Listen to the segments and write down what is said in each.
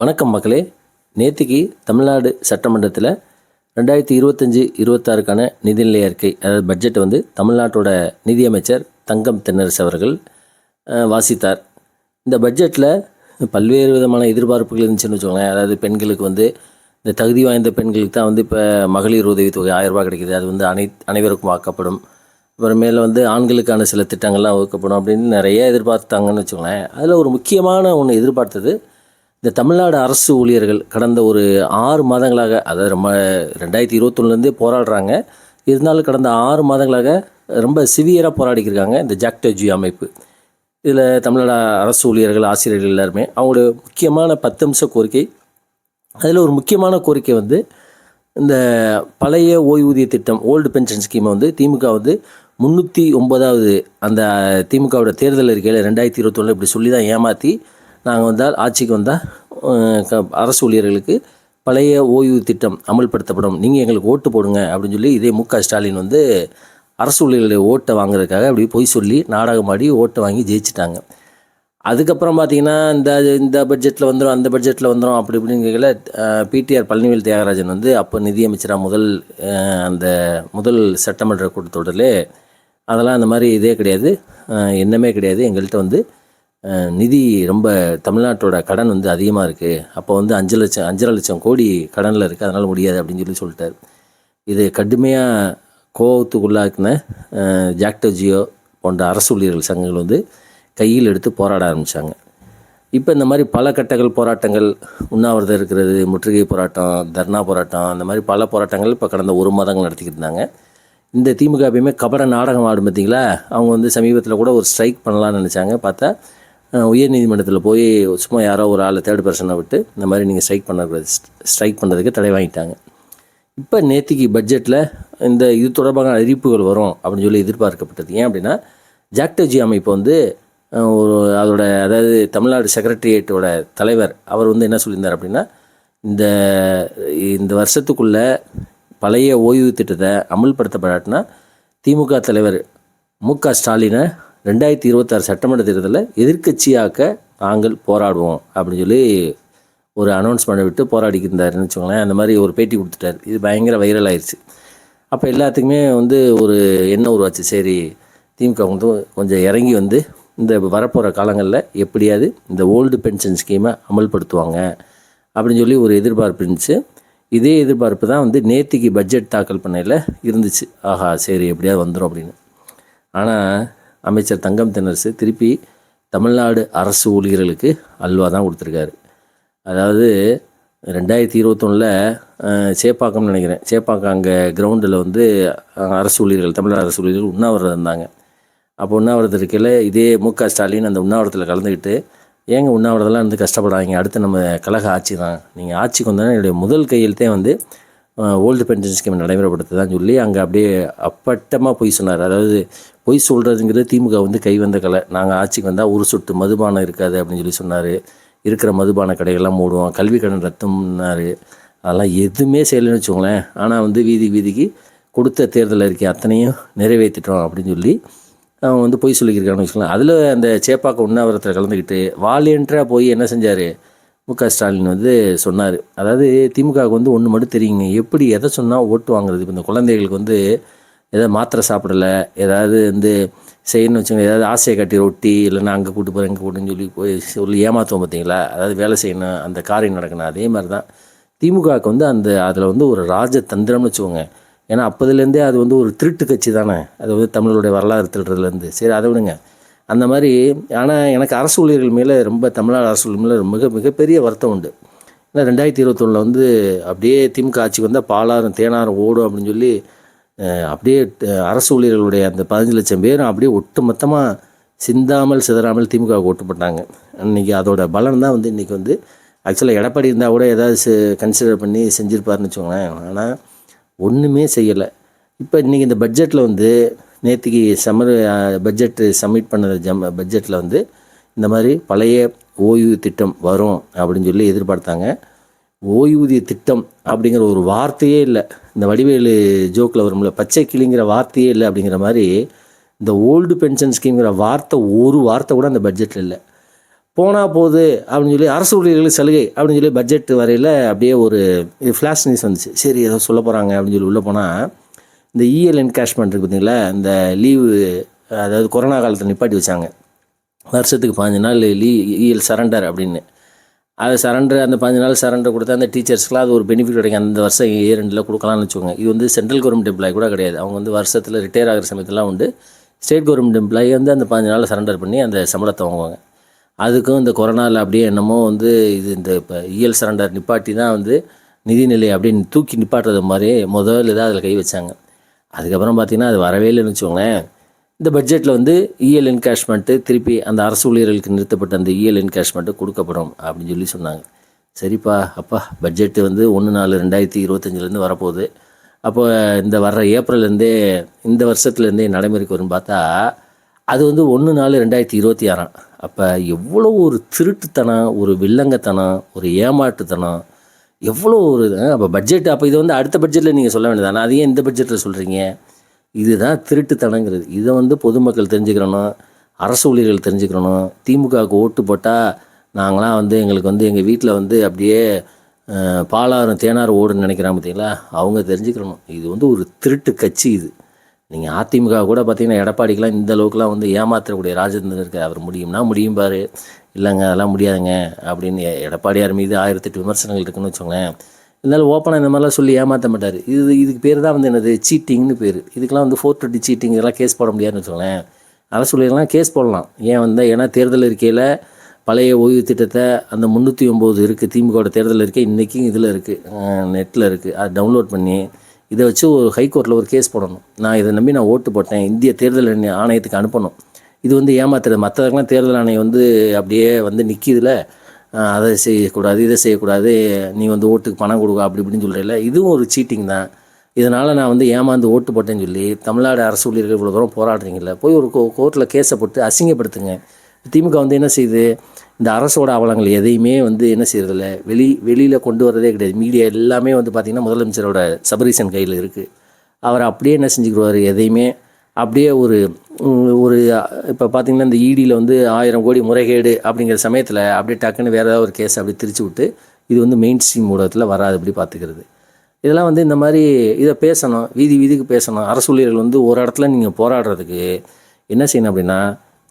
வணக்கம் மக்களே. நேற்றுக்கு தமிழ்நாடு சட்டமன்றத்தில் ரெண்டாயிரத்தி இருபத்தஞ்சி இருபத்தாறுக்கான நிதிநிலை அறிக்கை அதாவது பட்ஜெட் வந்து தமிழ்நாட்டோட நிதியமைச்சர் தங்கம் தென்னரசு அவர்கள் வாசித்தார். இந்த பட்ஜெட்டில் பல்வேறு விதமான எதிர்பார்ப்புகள் இருந்துச்சுன்னு வச்சுக்கோங்களேன். அதாவது பெண்களுக்கு வந்து இந்த தகுதி வாய்ந்த பெண்களுக்கு தான் வந்து இப்போ மகளிர் உதவித்தொகை ஆயிரம் ரூபாய் கிடைக்குது. அது வந்து அனை அனைவருக்கும் வாக்கப்படும். அப்புறமேல வந்து ஆண்களுக்கான சில திட்டங்கள்லாம் ஒதுக்கப்படும் அப்படின்னு நிறைய எதிர்பார்த்தாங்கன்னு வச்சுக்கோங்களேன். அதில் ஒரு முக்கியமான ஒன்று எதிர்பார்த்தது இந்த தமிழ்நாடு அரசு ஊழியர்கள் கடந்த ஒரு ஆறு மாதங்களாக அதாவது ரொம்ப ரெண்டாயிரத்தி இருபத்தொன்னுலேருந்தே போராடுறாங்க. இருந்தாலும் கடந்த ஆறு மாதங்களாக ரொம்ப சிவியராக போராடிக்கிருக்காங்க இந்த ஜாக்டோஜி அமைப்பு. இதில் தமிழ்நாடு அரசு ஊழியர்கள் ஆசிரியர்கள் எல்லாருமே. அவங்களுடைய முக்கியமான பத்து அம்ச கோரிக்கை. அதில் ஒரு முக்கியமான கோரிக்கை வந்து இந்த பழைய ஓய்வூதிய திட்டம் ஓல்டு பென்ஷன் ஸ்கீமை வந்து திமுக வந்து முந்நூற்றி ஒன்பதாவது அந்த திமுகவோட தேர்தல் அறிக்கையில் ரெண்டாயிரத்தி இருபத்தொன்னில் இப்படி சொல்லி தான் ஏமாற்றி நாங்கள் வந்தால் ஆட்சிக்கு வந்தால் அரசு ஊழியர்களுக்கு பழைய ஓய்வு திட்டம் அமல்படுத்தப்படும். நீங்கள் எங்களுக்கு ஓட்டு போடுங்க அப்படின்னு சொல்லி இதே மு க ஸ்டாலின் வந்து அரசு ஊழியர்களுடைய ஓட்டை வாங்குறதுக்காக அப்படி பொய் சொல்லி நாடகமாடி ஓட்டை வாங்கி ஜெயிச்சிட்டாங்க. அதுக்கப்புறம் பார்த்தீங்கன்னா இந்த இந்த பட்ஜெட்டில் வந்துடும் அந்த பட்ஜெட்டில் வந்துடும் அப்படி இப்படிங்கிறதுல பிடிஆர் பழனிவேல் தியாகராஜன் வந்து அப்போ நிதியமைச்சராக முதல் அந்த முதல் சட்டமன்ற கூட்டத்தொடரில் அதெல்லாம் அந்த மாதிரி இதே கிடையாது. என்னமே எண்ணமே கிடையாது. எங்கள்கிட்ட வந்து நிதி ரொம்ப தமிழ்நாட்டோட கடன் வந்து அதிகமாக இருக்குது அப்போ வந்து அஞ்சு லட்சம் அஞ்சரை லட்சம் கோடி கடனில் இருக்குது அதனால் முடியாது அப்படின்னு சொல்லி சொல்லிட்டார். இது கடுமையாக கோபத்துக்குள்ளாக்குன ஜாக்டோஜியோ ஜாக்டோ ஜியோ போன்ற அரசு ஊழியர்கள் சங்கங்கள் வந்து கையில் எடுத்து போராட ஆரம்பித்தாங்க இப்போ இந்த மாதிரி பல கட்டங்கள் போராட்டங்கள் உண்ணாவிரதம் இருக்கிறது முற்றுகை போராட்டம் தர்ணா போராட்டம் அந்த மாதிரி பல போராட்டங்கள் இப்போ கடந்த ஒரு மாதங்கள் நடத்திக்கிட்டு இருந்தாங்க. இந்த திமுக எப்பயுமே கபட நாடகம் ஆடும் பார்த்தீங்களா? அவங்க வந்து சமீபத்தில் கூட ஒரு ஸ்ட்ரைக் பண்ணலான்னு நினச்சாங்க. பார்த்தா உயர்நீதிமன்றத்தில் போய் சும்மா யாரோ ஒரு ஆளை தேர்ட் பர்சனை விட்டு இந்த மாதிரி நீங்கள் ஸ்ட்ரைக் பண்ணக்கூடாது ஸ்ட்ரைக் பண்ணுறதுக்கு தடை வாங்கிட்டாங்க. இப்போ நேத்திக்கு பட்ஜெட்டில் இந்த இது தொடர்பான அறிவிப்புகள் வரும் அப்படின்னு சொல்லி எதிர்பார்க்கப்பட்டது. ஏன் அப்படின்னா ஜாக்டோஜி அமைப்பு வந்து ஒரு அதோட அதாவது தமிழ்நாடு செக்ரட்டரியேட்டோட தலைவர் அவர் வந்து என்ன சொல்லியிருந்தார் அப்படின்னா இந்த இந்த வருஷத்துக்குள்ளே பழைய ஓய்வு திட்டத்தை அமல்படுத்தப்படாட்டினா திமுக தலைவர் மு க ஸ்டாலினை ரெண்டாயிரத்தி இருபத்தாறு சட்டமன்ற தேர்தலில் எதிர்க்கட்சியாக்க நாங்கள் போராடுவோம் அப்படின்னு சொல்லி ஒரு அனௌன்ஸ்மெண்ட் விட்டு போராடிக்கிருந்தாருன்னு வச்சுக்கோங்களேன். அந்த மாதிரி ஒரு பேட்டி கொடுத்துட்டார். இது பயங்கர வைரல் ஆயிடுச்சு அப்போ எல்லாத்துக்குமே வந்து ஒரு எண்ணம் உருவாச்சு. சரி திமுக வந்து கொஞ்சம் இறங்கி வந்து இந்த வரப்போகிற காலங்களில் எப்படியாவது இந்த ஓல்டு பென்ஷன் ஸ்கீமை அமல்படுத்துவாங்க அப்படின்னு சொல்லி ஒரு எதிர்பார்ப்பு இருந்துச்சு. இதே எதிர்பார்ப்பு தான் வந்து நேத்திக்கு பட்ஜெட் தாக்கல் பண்ணையில் இருந்துச்சு. ஆஹா சரி எப்படியாவது வந்துடும் அப்படின்னு. ஆனால் அமைச்சர் தங்கம் தென்னரசு திருப்பி தமிழ்நாடு அரசு ஊழியர்களுக்கு அல்வா தான் கொடுத்துருக்காரு. அதாவது ரெண்டாயிரத்தி இருபத்தொன்னில் சேப்பாக்கம்னு நினைக்கிறேன். சேப்பாக்கம் அங்கே கிரவுண்டில் வந்து அரசு ஊழியர்கள் தமிழ்நாடு அரசு ஊழியர்கள் உண்ணாவிரதம் இருந்தாங்க. அப்போ உண்ணாவிரதம் இருக்கையில் இதே மு க ஸ்டாலின் அந்த உண்ணாவிரதத்தில் கலந்துக்கிட்டு ஏங்க உண்ணாவிரதெல்லாம் இருந்து கஷ்டப்படாதீங்க அடுத்து நம்ம கழக ஆட்சி தான். நீங்கள் ஆட்சிக்கு வந்தோன்னா என்னுடைய முதல் கையெழுத்தே வந்து ஓல்டு பென்ஷன் ஸ்கீம் நடைமுறைப்படுத்துதான் சொல்லி அங்கே அப்படியே அப்பட்டமாக பொய் சொன்னார். அதாவது பொய் சொல்கிறதுங்கிறது திமுக வந்து கை வந்த கலை. நாங்கள் ஆட்சிக்கு வந்தால் ஒரு சொட்டு மதுபானம் இருக்காது அப்படின்னு சொல்லி சொன்னார். இருக்கிற மதுபான கடைகள்லாம் மூடுவோம் கல்வி கடன் ரத்தம்னாரு. அதெல்லாம் எதுவுமே செய்யலைன்னு வச்சுக்கோங்களேன். ஆனால் வந்து வீதி வீதிக்கு கொடுத்த தேர்தல் இருக்கே அத்தனையும் நிறைவேற்றிட்டோம் அப்படின்னு சொல்லி அவன் வந்து பொய் சொல்லியிருக்கான்னு வச்சுக்கலாம் அதில் அந்த சேப்பாக்க உண்ணாவிரத்தில் கலந்துக்கிட்டு வாலியன்ட்ராக போய் என்ன செஞ்சார்? மு க ஸ்டாலின் வந்து சொன்னார். அதாவது திமுகவுக்கு வந்து ஒன்று மட்டும் தெரியுங்க. எப்படி எதை சொன்னால் ஓட்டு வாங்குறது? இப்போ இந்த குழந்தைகளுக்கு வந்து ஏதாவது மாத்திரை சாப்பிடல ஏதாவது வந்து செய்யணும்னு வச்சுங்க ஏதாவது ஆசையை கட்டி ரொட்டி இல்லைன்னா அங்கே கூட்டு போகிறேன் இங்கே கூட்டுன்னு சொல்லி போய் சொல்லி ஏமாற்றுவோம் பார்த்தீங்களா? அதாவது வேலை செய்யணும் அந்த காரியம் நடக்கணும் அதே மாதிரி தான் திமுகவுக்கு வந்து அந்த அதில் வந்து ஒரு ராஜதந்திரம்னு வச்சுக்கோங்க. ஏன்னா அப்போதுலேருந்தே அது வந்து ஒரு திருட்டு கட்சி தானே. அது வந்து தமிழருடைய வரலாறு திருடுறதுலேருந்து. சரி அதை விடுங்க. அந்த மாதிரி ஆனால் எனக்கு அரசு ஊழியர்கள் மேலே ரொம்ப தமிழ்நாடு அரசு ஊழியர் மேலே மிக மிகப்பெரிய வருத்தம் உண்டு. ஏன்னா ரெண்டாயிரத்தி இருபத்தொன்னில் வந்து அப்படியே திமுக ஆட்சிக்கு வந்தால் பாலாறும் தேனாரும் ஓடும் அப்படின்னு சொல்லி அப்படியே அரசு ஊழியர்களுடைய அந்த பதினஞ்சு லட்சம் பேரும் அப்படியே ஒட்டுமொத்தமாக சிந்தாமல் சிதறாமல் திமுக ஓட்டு போட்டாங்க. இன்றைக்கி அதோட பலன் தான் வந்து இன்றைக்கி வந்து ஆக்சுவலாக எடப்பாடி இருந்தால் கூட ஏதாவது கன்சிடர் பண்ணி செஞ்சுருப்பாருன்னு வச்சுக்கோங்களேன். ஆனால் ஒன்றுமே செய்யலை. இப்போ இன்றைக்கி இந்த பட்ஜெட்டில் வந்து நேற்றுக்கு சம்மர் பட்ஜெட் சப்மிட் பண்ண ஜம் பட்ஜெட்டில் வந்து இந்த மாதிரி பழைய ஓய்வு திட்டம் வரும் அப்படின்னு சொல்லி எதிர்பார்த்தாங்க. ஓய்வூதிய திட்டம் அப்படிங்கிற ஒரு வார்த்தையே இல்லை. இந்த வடிவேலு ஜோக்கில் வரும்ல பச்சை கிளிங்கிற வார்த்தையே இல்லை அப்படிங்கிற மாதிரி இந்த ஓல்டு பென்ஷன் ஸ்கீம்ங்கிற வார்த்தை ஒரு வார்த்தை கூட அந்த பட்ஜெட்டில் இல்லை. போனால் போகுது அப்படின்னு சொல்லி அரசு ஊழியர்கள் சலுகை அப்படின்னு சொல்லி பட்ஜெட் வரையில் அப்படியே ஒரு ஃப்ளாஷ் நியூஸ் வந்துச்சு. சரி ஏதோ சொல்ல போகிறாங்க அப்படின்னு சொல்லி உள்ளே போனால் இந்த இஎல் என்கேஷ்மெண்ட் இருக்குது பார்த்தீங்களா இந்த லீவு அதாவது கொரோனா காலத்தில் நிப்பாட்டி வச்சாங்க. வருஷத்துக்கு பதினஞ்சு நாள் லீ இஎல் சரண்டர் அப்படின்னு. அது சரண்டர் அந்த பதினஞ்சு நாள் சரண்டர் கொடுத்தா அந்த டீச்சர்ஸ்க்குலாம் அது ஒரு பெனிஃபிட் கிடைக்கும். அந்த வருஷம் ஏ ரெண்டில் கொடுக்கலாம்னு வச்சுக்கோங்க. இது வந்து சென்ட்ரல் கவர்மெண்ட் எம்ப்ளாய் கூட கிடையாது. அவங்க வந்து வருஷத்தில் ரிட்டையர் ஆகிற சமயத்தெல்லாம் உண்டு. ஸ்டேட் கவர்மெண்ட் எம்ப்ளாயி வந்து அந்த பதினஞ்சு நாள் சரண்டர் பண்ணி அந்த சம்பளத்தை வாங்குவாங்க. அதுக்கும் இந்த கொரோனாவில் அப்படியே என்னமோ வந்து இது இந்த இப்போ இஎல் சரண்டர் நிப்பாட்டி தான் வந்து நிதிநிலை அப்படியே தூக்கி நிப்பாட்டுறது மாதிரி முதல்ல இதாக அதில் கை வச்சாங்க. அதுக்கப்புறம் பார்த்திங்கன்னா அது வரவே இல்லைன்னு வச்சுக்கோங்களேன். இந்த பட்ஜெட்டில் வந்து இஎல் என்கேஷ்மெண்ட்டு திருப்பி அந்த அரசு ஊழியர்களுக்கு நிறுத்தப்பட்ட அந்த இஎல் என்கேஷ்மெண்ட்டு கொடுக்கப்படும் அப்படின்னு சொல்லி சொன்னாங்க. சரிப்பா அப்பா பட்ஜெட்டு வந்து ஒன்று நாலு ரெண்டாயிரத்தி இருபத்தஞ்சிலேருந்து வரப்போகுது. அப்போ இந்த வர்ற ஏப்ரல்லேருந்தே இந்த வருஷத்துலேருந்தே நடைமுறைக்கு வரும்னு பார்த்தா அது வந்து ஒன்று நாலு ரெண்டாயிரத்தி இருபத்தி ஆறாம். அப்போ எவ்வளோ ஒரு திருட்டுத்தனம் ஒரு வில்லங்கத்தனம் ஒரு ஏமாட்டுத்தனம் எவ்வளோ ஒரு அப்போ பட்ஜெட் அப்போ இது வந்து அடுத்த பட்ஜெட்டில் நீங்கள் சொல்ல வேண்டியதானே அதையே இந்த பட்ஜெட்டில் சொல்கிறீங்க இதுதான் திருட்டுத்தனங்கிறது. இதை வந்து பொதுமக்கள் தெரிஞ்சுக்கிறணும் அரசு ஊழியர்கள் தெரிஞ்சுக்கிறணும் திமுகவுக்கு ஓட்டு போட்டால் நாங்களாம் வந்து எங்களுக்கு வந்து எங்கள் வீட்டில் வந்து அப்படியே அஹ், பாலாறும் தேனார் ஓடுன்னு நினைக்கிறாங்க பார்த்தீங்களா அவங்க தெரிஞ்சுக்கிறணும் இது வந்து ஒரு திருட்டு கட்சி இது. நீங்கள் அதிமுக கூட பார்த்தீங்கன்னா எடப்பாடிக்கெலாம் இந்த அளவுக்குலாம் வந்து ஏமாற்றக்கூடிய ராஜேந்திரன் இருக்கார். அவர் முடியும்னா முடியும் பாரு. இல்லைங்க அதெல்லாம் முடியாதுங்க அப்படின்னு எடப்பாடியார் மீது ஆயிரத்தெட்டு விமர்சனங்கள் இருக்குன்னு வச்சுக்கோங்களேன். இருந்தாலும் ஓப்பனாக இந்த மாதிரிலாம் சொல்லி ஏமாற்ற மாட்டார். இது இதுக்கு பேர் தான் வந்து என்னது? சீட்டிங்னு பேர். இதுக்கெல்லாம் வந்து ஃபோர் டுவெண்ட்டி சீட்டிங் இதெல்லாம் கேஸ் போட முடியாதுன்னு வச்சுக்கோங்களேன். அரசு ஊழியர்கள்லாம் கேஸ் போடலாம். ஏன் வந்து? ஏன்னா தேர்தல் இருக்கையில் பழைய ஓய்வு திட்டத்தை அந்த முந்நூற்றி ஒம்பது இருக்குது திமுகவோட தேர்தல் இருக்கே இன்றைக்கும் இதில் இருக்குது நெட்டில் இருக்குது அதை டவுன்லோட் பண்ணி இதை வச்சு ஒரு ஹைகோர்ட்டில் ஒரு கேஸ் போடணும். நான் இதை நம்பி நான் ஓட்டு போட்டேன். இந்திய தேர்தல் ஆணையத்துக்கு அனுப்பணும். இது வந்து ஏமாத்துறது. மற்றவர்களாம் தேர்தல் ஆணையம் வந்து அப்படியே வந்து நிற்கிதுல அதை செய்யக்கூடாது இதை செய்யக்கூடாது நீ வந்து ஓட்டுக்கு பணம் கொடுக்க அப்படி இப்படின்னு சொல்கிறீல இதுவும் ஒரு சீட்டிங் தான். இதனால் நான் வந்து ஏமாந்து ஓட்டு போட்டேன்னு சொல்லி தமிழ்நாடு அரசு ஊழியர்கள் இவ்வளோ தூரம் போராடுறீங்கள போய் ஒரு கோர்ட்டில் கேஸை போட்டு அசிங்கப்படுத்துங்க. திமுக வந்து என்ன செய்யுது இந்த அரசோட அவலங்கள் எதையுமே வந்து என்ன செய்யறதில்ல வெளி வெளியில் கொண்டு வரதே கிடையாது. மீடியா எல்லாமே வந்து பார்த்திங்கன்னா முதலமைச்சரோட சபரீசன் கையில் இருக்குது அவர் அப்படியே என்ன செஞ்சுக்கிடுவார் எதையுமே அப்படியே ஒரு ஒரு இப்போ பார்த்தீங்கன்னா இந்த ஈடியில் வந்து ஆயிரம் கோடி முறைகேடு அப்படிங்கிற சமயத்தில் அப்படியே டக்குன்னு வேறு ஏதாவது ஒரு கேஸ் அப்படி திரிச்சு விட்டு இது வந்து மெயின் ஸ்ட்ரீம் ஊடகத்தில் வராது அப்படி பார்த்துக்கிறது இதெல்லாம் வந்து இந்த மாதிரி இதை பேசணும் வீதி வீதிக்கு பேசணும். அரசு ஊழியர்கள் வந்து ஒரு இடத்துல நீங்கள் போராடுறதுக்கு என்ன செய்யணும் அப்படின்னா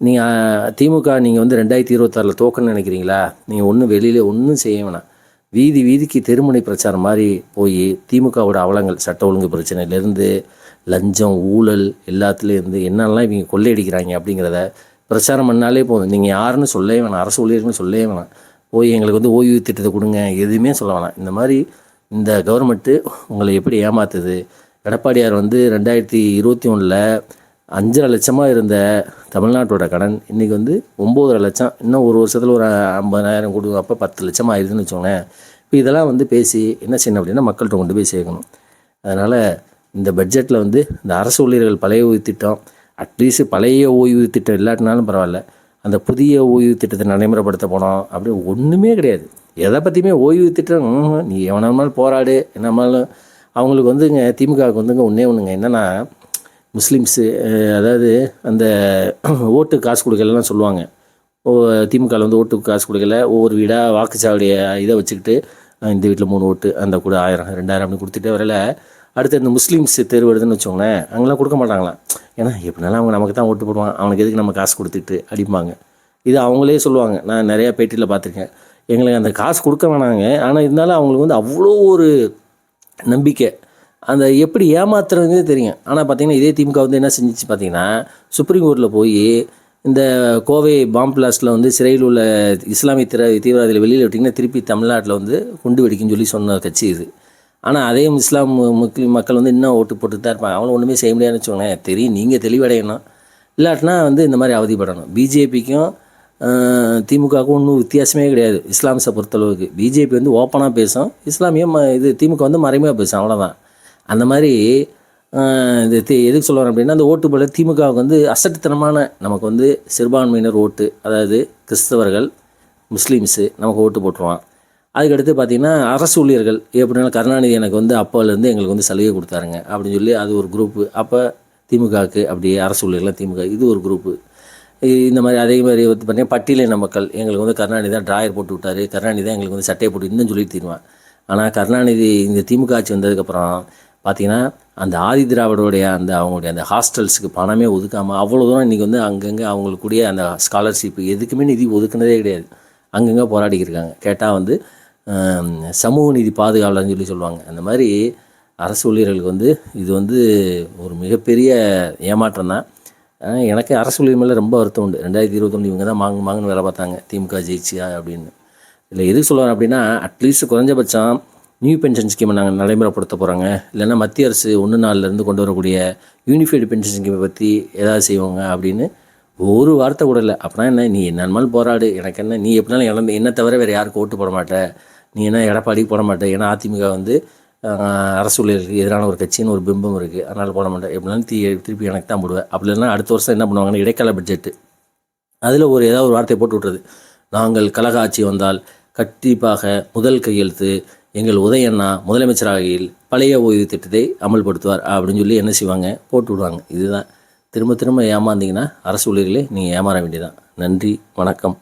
நீங்கள் திமுக நீங்கள் வந்து ரெண்டாயிரத்தி இருபத்தாறில் தோக்கணும்னு நினைக்கிறீங்களா? நீங்கள் ஒன்றும் வெளியில் ஒன்றும் செய்ய வேணாம். வீதி வீதிக்கு தெருமுனை பிரச்சாரம் மாதிரி போய் திமுகவோட அவலங்கள் சட்ட ஒழுங்கு பிரச்சனையிலேருந்து லஞ்சம் ஊழல் எல்லாத்துலேயும் இருந்து என்னெல்லாம் இவங்க கொள்ளையடிக்கிறாங்க அப்படிங்கிறத பிரச்சாரம் பண்ணாலே போதும். நீங்கள் யாருன்னு சொல்லவே வேணாம். அரசு ஊழியர்கள்னு சொல்லவே வேணாம். போய் எங்களுக்கு வந்து ஓய்வு திட்டத்தை கொடுங்க. எதுவுமே சொல்ல வேணாம். இந்த மாதிரி இந்த கவர்மெண்ட்டு உங்களை எப்படி ஏமாத்துது? எடப்பாடியார் வந்து ரெண்டாயிரத்தி இருபத்தி ஒன்றில் அஞ்சரை லட்சமாக இருந்த தமிழ்நாட்டோட கடன் இன்றைக்கி வந்து ஒம்போதரை லட்சம். இன்னும் ஒரு வருஷத்தில் ஒரு ஐம்பதாயிரம் கொடுங்க. அப்போ பத்து லட்சம் ஆயிடுதுன்னு வச்சுக்கோங்களேன். இப்போ இதெல்லாம் வந்து பேசி என்ன செய்யணும் அப்படின்னா மக்கள்கிட்ட கொண்டு போய் சேர்க்கணும். அதனால் இந்த பட்ஜெட்டில் வந்து இந்த அரசு ஊழியர்கள் பழைய ஓய்வு திட்டம் அட்லீஸ்ட் பழைய ஓய்வு திட்டம் இல்லாட்டினாலும் பரவாயில்ல. அந்த புதிய ஓய்வு திட்டத்தை நடைமுறைப்படுத்த போனோம். அப்படி ஒன்றுமே கிடையாது. எதை பற்றியுமே ஓய்வு திட்டம் நீ எவனாலும் போராடு. என்னமாலும் அவங்களுக்கு வந்துங்க திமுகவுக்கு வந்துங்க ஒன்றே ஒன்றுங்க என்னென்னா முஸ்லீம்ஸு அதாவது அந்த ஓட்டு காசு கொடுக்கலாம் சொல்லுவாங்க. ஓ திமுகவில் வந்து ஓட்டுக்கு காசு கொடுக்கல. ஒவ்வொரு வீடாக வாக்குச்சாவடிய இதை வச்சுக்கிட்டு இந்த வீட்டில் மூணு ஓட்டு அந்த கூட ஆயிரம் ரெண்டாயிரம் அப்படின்னு கொடுத்துட்டே வரல. அடுத்து இந்த முஸ்லீம்ஸ் தேர்வு எடுதுன்னு வச்சோங்களேன் அங்கெல்லாம் கொடுக்க மாட்டாங்களாம் ஏன்னா எப்படினாலும் அவங்க நமக்கு தான் ஓட்டு போடுவாங்க. அவனுக்கு எதுக்கு நம்ம காசு கொடுத்துட்டு அடிப்பாங்க? இது அவங்களே சொல்லுவாங்க. நான் நிறையா பேட்டியில் பார்த்துருக்கேன். எங்களுக்கு அந்த காசு கொடுக்க வேணாங்க. ஆனால் இருந்தாலும் அவங்களுக்கு வந்து அவ்வளோ ஒரு நம்பிக்கை. அந்த எப்படி ஏமாத்துறதுனே தெரியும். ஆனால் பார்த்தீங்கன்னா இதே திமுக வந்து என்ன செஞ்சுச்சு பார்த்தீங்கன்னா சுப்ரீம் கோர்ட்டில் போய் இந்த கோவை பாம் பிளாஸ்டில் வந்து சிறையில் உள்ள இஸ்லாமிய திர தீவிரவாதிகளை வெளியில் விட்டிங்கன்னா திருப்பி தமிழ்நாட்டில் வந்து குண்டு வெடிக்குன்னு சொல்லி சொன்ன கட்சி இது. ஆனால் அதே இஸ்லாம் முஸ்லீம் மக்கள் வந்து இன்னும் ஓட்டு போட்டு தான் இருப்பாங்க. அவங்களும் ஒன்றுமே செய்ய முடியாதுன்னு வச்சுக்கோங்களேன். தெரியும் நீங்கள் தெளிவடையணும். இல்லாட்டினா வந்து இந்த மாதிரி அவதிப்படணும். பிஜேபிக்கும் திமுகவுக்கும் ஒன்றும் வித்தியாசமே கிடையாது. இஸ்லாம்ஸை பொறுத்தளவுக்கு. பிஜேபி வந்து ஓப்பனாக பேசும். இஸ்லாமிய இது திமுக வந்து மறைமையாக பேசும். அவ்வளோதான் அந்த மாதிரி இது தி- எதுக்கு சொல்லுவாங்க அப்படின்னா அந்த ஓட்டு போல திமுகவுக்கு வந்து அசட்டுத்தனமான நமக்கு வந்து சிறுபான்மையினர் ஓட்டு. அதாவது கிறிஸ்தவர்கள் முஸ்லீம்ஸு நமக்கு ஓட்டு போட்டுருவான் அதுக்கடுத்து பார்த்தீங்கன்னா அரசு ஊழியர்கள் எப்படினாலும் கருணாநிதி எனக்கு வந்து அப்போலேருந்து எங்களுக்கு வந்து சலுகை கொடுத்தாருங்க. அப்படின்னு சொல்லி அது ஒரு குரூப்பு அப்போ திமுகவுக்கு அப்படியே அரசு ஊழியர்கள்லாம் திமுக இது ஒரு குரூப்பு இந்த மாதிரி அதே மாதிரி வந்து பார்த்தீங்கன்னா பட்டியலின மக்கள் எங்களுக்கு வந்து கருணாநிதி தான் ட்ராயர் போட்டு விட்டார். கருணாநிதி தான் எங்களுக்கு வந்து சட்டையை போட்டு இன்னும் சொல்லிட்டு தீருவான். ஆனால் கருணாநிதி இந்த திமுக ஆட்சி வந்ததுக்கப்புறம் பார்த்தீங்கன்னா அந்த ஆதி திராவிடருடைய அந்த அவங்களுடைய அந்த ஹாஸ்டல்ஸுக்கு பணமே ஒதுக்காமல் அவ்வளோ தூரம் இன்றைக்கி வந்து அங்கங்கே அவங்களுக்குடைய அந்த ஸ்காலர்ஷிப் எதுக்குமே நிதி ஒதுக்குனதே கிடையாது. அங்கங்கே போராடிக்கிருக்காங்க கேட்டால் வந்து சமூக நீதி பாதுகாவலர்னு சொல்லி சொல்லுவாங்க. அந்த மாதிரி அரசு ஊழியர்களுக்கு வந்து இது வந்து ஒரு மிகப்பெரிய ஏமாற்றம் தான். ஆனால் எனக்கு அரசு ஊழியர் மேலே ரொம்ப வருத்தம் உண்டு. ரெண்டாயிரத்தி இருபத்தொன்று இவங்க தான் மாங்கு மாங்குன்னு வேலை பார்த்தாங்க. திமுக ஜெயிச்சியா அப்படின்னு. இல்லை எது சொல்லுவாங்க அப்படின்னா அட்லீஸ்ட் குறைஞ்சபட்சம் நியூ பென்ஷன் ஸ்கீமை நாங்கள் நடைமுறைப்படுத்த போகிறாங்க இல்லைன்னா மத்திய அரசு ஒன்று நாளிலேருந்து கொண்டு வரக்கூடிய யூனிஃபைடு பென்ஷன் ஸ்கீமை பற்றி ஏதாவது செய்வாங்க அப்படின்னு ஒரு வார்த்தை கூட இல்லை. அப்படின்னா என்ன? நீ என்னமாலும் போராடு. எனக்கு என்ன? நீ எப்படினாலும் இழந்து என்ன தவிர வேறு யாருக்கு ஓட்டு போட மாட்ட. நீ என்ன எடப்பாடிக்கு போட மாட்டேன் ஏன்னா அதிமுக வந்து அரசு ஊழியர்களுக்கு எதிரான ஒரு கட்சின்னு ஒரு பிம்பம் இருக்குது அதனால் போட மாட்டேன் எப்படினாலும் தீ திருப்பி எனக்கு தான் போடுவேன். அப்படி இல்லைன்னா அடுத்த வருஷம் என்ன பண்ணுவாங்கன்னா இடைக்கால பட்ஜெட்டு அதில் ஒரு ஏதாவது ஒரு வார்த்தையை போட்டு விட்றது நாங்கள் கழக ஆட்சி வந்தால் கண்டிப்பாக முதல் கையெழுத்து எங்கள் உதயண்ணா முதலமைச்சராகையில் பழைய ஓய்வு திட்டத்தை அமல்படுத்துவார். அப்படின்னு சொல்லி என்ன செய்வாங்க? போட்டு விடுவாங்க. இதுதான். திரும்ப திரும்ப ஏமாந்தீங்கன்னா அரசு ஊழியர்களே நீங்கள் ஏமாற வேண்டியதான் நன்றி வணக்கம்.